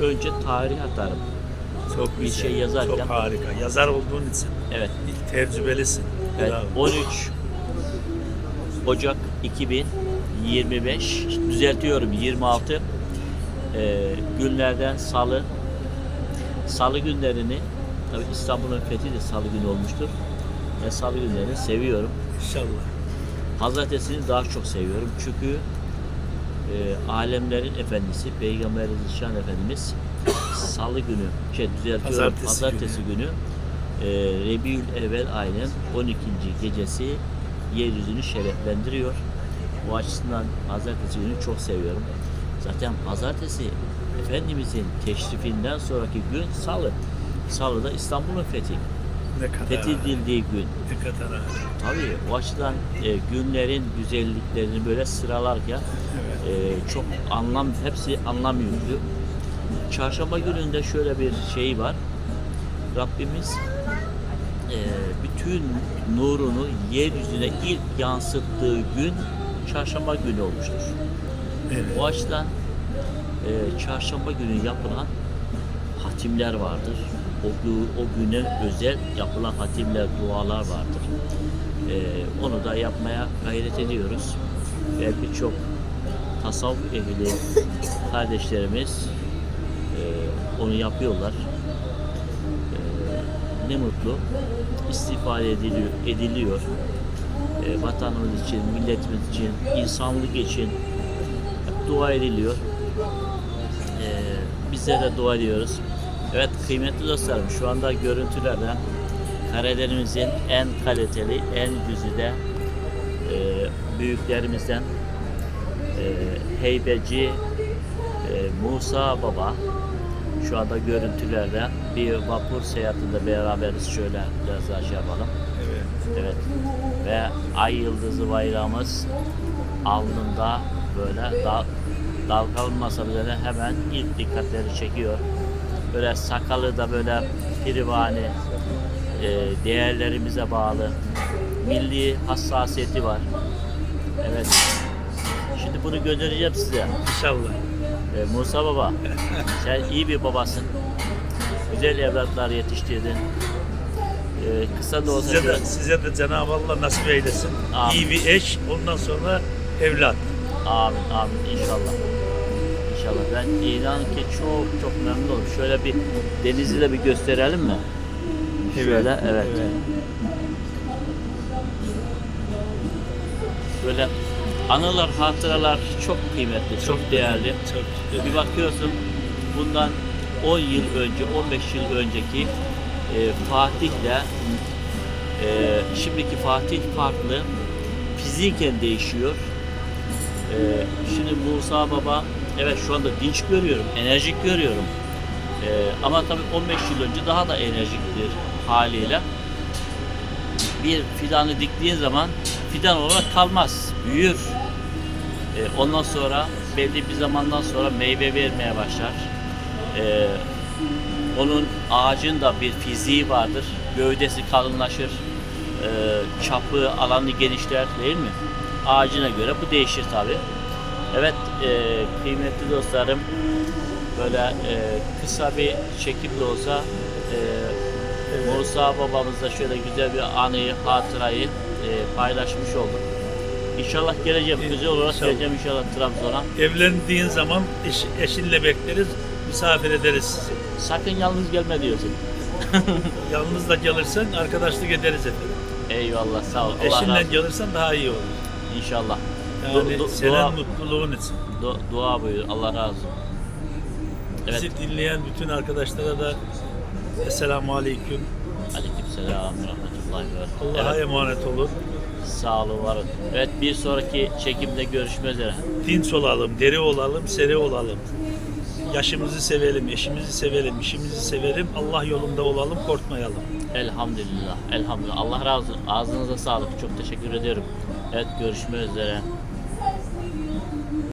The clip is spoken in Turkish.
önce tarih atarım. Çok Bir güzel, şey yazarken- Çok harika. Yazar olduğun için Evet. tecrübelisin. Evet, Bravo. 13 Ocak 2025 düzeltiyorum 26 Ee, günlerden salı salı günlerini tabii İstanbul'un fethi de salı günü olmuştur. Ben salı günlerini seviyorum. İnşallah. Pazartesini daha çok seviyorum çünkü e, alemlerin efendisi Peygamber Zişan Efendimiz salı günü şey düzeltiyorum Pazartesi pazartesi, günü, e, Rebiül Evvel ayının 12. gecesi yeryüzünü şereflendiriyor. Bu açısından pazartesi günü çok seviyorum. Zaten pazartesi Efendimizin teşrifinden sonraki gün salı. Salıda İstanbul'un fethi. Ne kadar Fethedildiği gün. Ne kadar harika. Tabii o açıdan e, günlerin güzelliklerini böyle sıralarken e, çok anlam hepsi anlam yüklü. Çarşamba gününde şöyle bir şey var. Rabbimiz e, bütün nurunu yeryüzüne ilk yansıttığı gün çarşamba günü olmuştur. Evet. O açıdan e, çarşamba günü yapılan hatimler vardır. O, o güne özel yapılan hatimler, dualar vardır. E, onu da yapmaya gayret ediyoruz. Ve birçok tasavvuf ehli kardeşlerimiz e, onu yapıyorlar. E, ne mutlu. İstifade ediliyor. ediliyor. E, vatanımız için, milletimiz için, insanlık için dua ediliyor. Ee, bizler de dua ediyoruz. Evet kıymetli dostlarım şu anda görüntülerden Karadeniz'in en kaliteli, en güzide e, büyüklerimizden e, heybeci e, Musa Baba şu anda görüntülerde bir vapur seyahatinde beraberiz. Şöyle biraz daha şey yapalım. Evet. Evet. Ve ay yıldızı bayrağımız alnında böyle dal, dalgalanmasa bile hemen ilk dikkatleri çekiyor. Böyle sakalı da böyle pirivani, e, değerlerimize bağlı, milli hassasiyeti var. Evet. Şimdi bunu göndereceğim size. İnşallah. E, Musa Baba, sen iyi bir babasın. Güzel evlatlar yetiştirdin. E, kısa da olsa Size de, size de Cenab-ı Allah nasip eylesin. Amin. İyi bir eş, ondan sonra evlat. Amin amin inşallah. İnşallah. Ben inan ki çok çok memnun oldum. Şöyle bir denizi de bir gösterelim mi? Şöyle evet. Böyle anılar, hatıralar çok kıymetli, çok, değerli. Çok Bir bakıyorsun bundan 10 yıl önce, 15 yıl önceki e, Fatih'le e, şimdiki Fatih farklı. Fiziken değişiyor. E, şimdi Musa Baba evet şu anda dinç görüyorum, enerjik görüyorum. E, ama tabii 15 yıl önce daha da enerjiktir haliyle. Bir fidanı diktiğin zaman fidan olarak kalmaz, büyür. E, ondan sonra belli bir zamandan sonra meyve vermeye başlar. E, onun ağacın da bir fiziği vardır. Gövdesi kalınlaşır. E, çapı, alanı genişler değil mi? Ağacına göre bu değişir tabi. Evet e, kıymetli dostlarım böyle e, kısa bir çekim de olsa e, Musa babamızla şöyle güzel bir anıyı, hatırayı e, paylaşmış olduk. İnşallah geleceğim. Güzel olarak İnşallah. geleceğim inşallah Trabzon'a. Evlendiğin zaman eş, eşinle bekleriz, misafir ederiz sizi. Sakın yalnız gelme diyorsun. Yalnız da gelirsen arkadaşlık ederiz efendim. Eyvallah sağ ol. Eşinle gelirsen daha iyi olur. İnşallah. Yani Du- du- senin dua, mutluluğun için. du- dua buyur. Allah razı olsun. Evet. Bizi dinleyen bütün arkadaşlara da Esselamu Aleyküm. Aleykümselam. Rahmetullahi ve Allah'a evet, emanet olun. Sağ olun, var olun. Evet bir sonraki çekimde görüşmek üzere. Dinç olalım, deri olalım, seri olalım. Yaşımızı sevelim, eşimizi sevelim, işimizi sevelim. Allah yolunda olalım, korkmayalım. Elhamdülillah. Elhamdülillah. Allah razı olsun. Ağzınıza sağlık. Çok teşekkür ediyorum. Evet görüşmek üzere.